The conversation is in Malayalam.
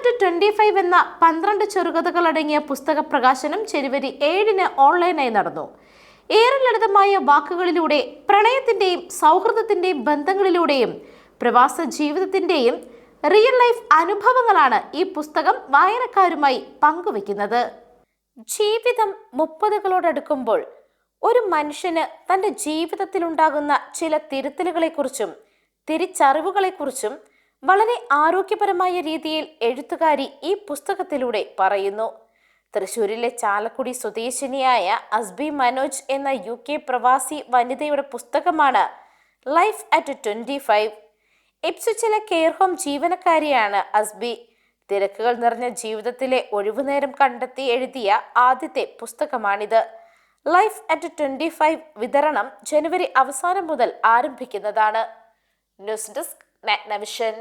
അറ്റ് ട്വന്റി ഫൈവ് എന്ന പന്ത്രണ്ട് ചെറുകഥകൾ അടങ്ങിയ പുസ്തക പ്രകാശനം ജനുവരി ഏഴിന് ഓൺലൈനായി നടന്നു. ഏറെ ലളിതമായ വാക്കുകളിലൂടെ പ്രണയത്തിന്റെയും സൗഹൃദത്തിന്റെയും ബന്ധങ്ങളിലൂടെയും പ്രവാസ ജീവിതത്തിന്റെയും റിയൽ ലൈഫ് അനുഭവങ്ങളാണ് ഈ പുസ്തകം വായനക്കാരുമായി പങ്കുവെക്കുന്നത് ജീവിതം മുപ്പതുകളോടടുക്കുമ്പോൾ ഒരു മനുഷ്യന് തന്റെ ജീവിതത്തിലുണ്ടാകുന്ന ചില തിരുത്തലുകളെക്കുറിച്ചും തിരിച്ചറിവുകളെക്കുറിച്ചും വളരെ ആരോഗ്യപരമായ രീതിയിൽ എഴുത്തുകാരി ഈ പുസ്തകത്തിലൂടെ പറയുന്നു. തൃശൂരിലെ ചാലക്കുടി സ്വദേശിനിയായ അസ്ബി മനോജ് എന്ന യു കെ പ്രവാസി വനിതയുടെ പുസ്തകമാണ് ലൈഫ് അറ്റ് ട്വന്റി ഫൈവ്. എപ്സുച്ചിലെ കെയർ ഹോം ജീവനക്കാരിയാണ് അസ്ബി. തിരക്കുകൾ നിറഞ്ഞ ജീവിതത്തിലെ ഒഴിവുനേരം കണ്ടെത്തി എഴുതിയ ആദ്യത്തെ പുസ്തകമാണിത്. ലൈഫ് അറ്റ് ട്വന്റി ഫൈവ് വിതരണം ജനുവരി അവസാനം മുതൽ ആരംഭിക്കുന്നതാണ്. News desk നവിഷൻ